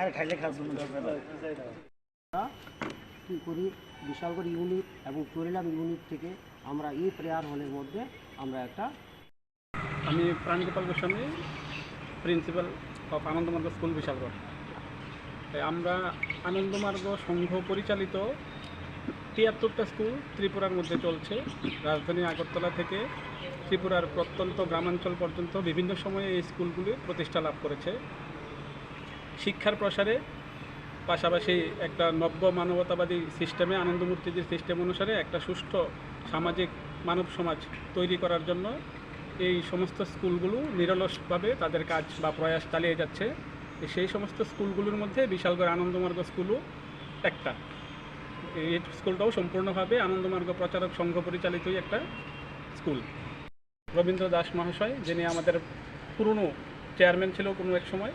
আরে খাইলে খাওয়ার জন্য কী করি? বিশালগড় ইউনিট এবং চরিলাম ইউনিট থেকে আমরা এই প্রেয়ার হলের মধ্যে আমরা একটা আমি Prangopal Goswami principal of Anandamarg school Bishalgarh. তাই আমরা আনন্দমার্গ সংঘ পরিচালিত তিয়াত্তরটা স্কুল ত্রিপুরার মধ্যে চলছে। রাজধানী আগরতলা থেকে ত্রিপুরার প্রত্যন্ত গ্রামাঞ্চল পর্যন্ত বিভিন্ন সময়ে এই স্কুলগুলি প্রতিষ্ঠা লাভ করেছে। শিক্ষার প্রসারে, পাশাপাশি একটা নব্য মানবতাবাদী সিস্টেমে আনন্দমূর্তিদের সিস্টেম অনুসারে একটা সুষ্ঠু সামাজিক মানব সমাজ তৈরি করার জন্য এই সমস্ত স্কুলগুলো নিরলসভাবে তাদের কাজ বা প্রয়াস চালিয়ে যাচ্ছে। সেই সমস্ত স্কুলগুলোর মধ্যে বিশালগড় আনন্দমার্গ স্কুলও একটা। এই স্কুলটাও সম্পূর্ণভাবে আনন্দমার্গ প্রচারক সংঘ পরিচালিতই একটা স্কুল। রবীন্দ্র দাস মহাশয়, যিনি আমাদের পুরনো চেয়ারম্যান ছিল কোনো এক সময়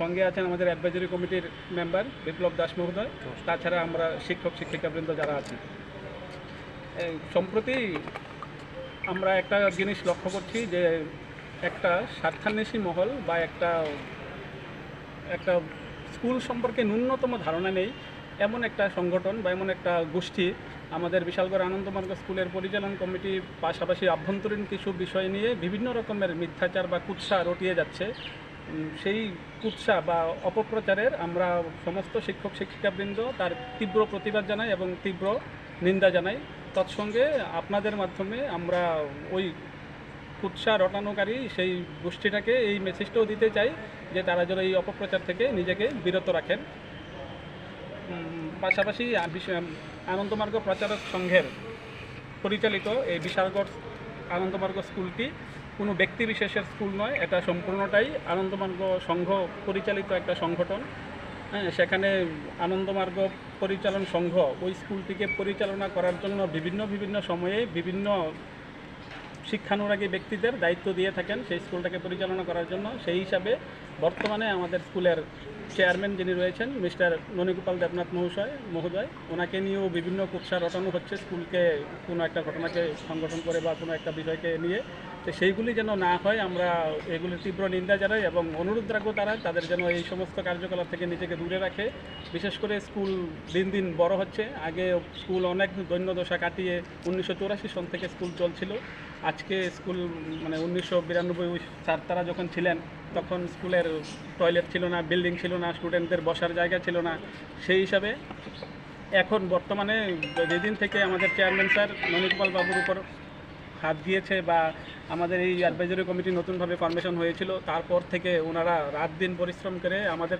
সঙ্গে আছেন আমাদের অ্যাডভাইজারি কমিটির মেম্বার বিপ্লব দাস মহোদয়। তাছাড়া আমরা শিক্ষক, শিক্ষিকাবৃন্দ যারা আছি। সম্প্রতি আমরা একটা জিনিস লক্ষ্য করছি যে একটা স্বার্থান্বেষী মহল বা একটা একটা স্কুল সম্পর্কে ন্যূনতম ধারণা নেই। এমন একটা সংগঠন বা এমন একটা গোষ্ঠী আমাদের বিশালগড় আনন্দমার্গ স্কুলের পরিচালন কমিটি পাশাপাশি আভ্যন্তরীণ কিছু বিষয় নিয়ে বিভিন্ন রকমের মিথ্যাচার বা কুৎসা রটিয়ে যাচ্ছে। সেই কুৎসা বা অপপ্রচারের আমরা সমস্ত শিক্ষক, শিক্ষিকাবৃন্দ তার তীব্র প্রতিবাদ জানাই এবং তীব্র নিন্দা জানাই। তৎসঙ্গে আপনাদের মাধ্যমে আমরা ওই কুৎসা রটানোকারী সেই গোষ্ঠীটাকে এই মেসেজটাও দিতে চাই যে তারা যেন এই অপপ্রচার থেকে নিজেকে বিরত রাখেন। পাশাপাশি আনন্দমার্গ প্রচারক সংঘের পরিচালিত এই বিশালগড় আনন্দমার্গ স্কুলটি কোনো ব্যক্তি বিশেষের স্কুল নয়, এটা সম্পূর্ণটাই আনন্দমার্গ সংঘ পরিচালিত একটা সংগঠন। হ্যাঁ সেখানে আনন্দমার্গ পরিচালন সংঘ ওই স্কুলটিকে পরিচালনা করার জন্য বিভিন্ন বিভিন্ন সময়ে বিভিন্ন শিক্ষানুরাগী ব্যক্তিদের দায়িত্ব দিয়ে থাকেন সেই স্কুলটাকে পরিচালনা করার জন্য। সেই হিসাবে বর্তমানে আমাদের স্কুলের চেয়ারম্যান যিনি রয়েছেন, মিস্টার ননীগোপাল দেবনাথ মহাশয়, মহোদয়, ওনাকে নিয়েও বিভিন্ন কুৎসা রটানো হচ্ছে, স্কুলকে কোনো একটা ঘটনাকে সংগঠন করে বা কোনো একটা বিষয়কে নিয়ে। তো সেইগুলি যেন না হয়, আমরা এগুলির তীব্র নিন্দা জানাই এবং অনুরোধ রাখব তারা, তাদের যেন এই সমস্ত কার্যকলাপ থেকে নিজেকে দূরে রাখে। বিশেষ করে স্কুল দিন দিন বড় হচ্ছে। আগে স্কুল অনেক দৈন্যদশা কাটিয়ে উনিশশো সন থেকে স্কুল চলছিল। আজকে স্কুল মানে উনিশশো বিরানব্বই স্যার তারা যখন ছিলেন তখন স্কুলের টয়লেট ছিল না বিল্ডিং ছিল না স্টুডেন্টদের বসার জায়গা ছিল না। সেই হিসাবে এখন বর্তমানে যেদিন থেকে আমাদের চেয়ারম্যান স্যার ননিকপাল বাবুর উপর হাত দিয়েছে বা আমাদের এই অ্যাডভাইজারি কমিটি নতুনভাবে ফর্মেশন হয়েছিল, তারপর থেকে ওনারা রাত দিন পরিশ্রম করে আমাদের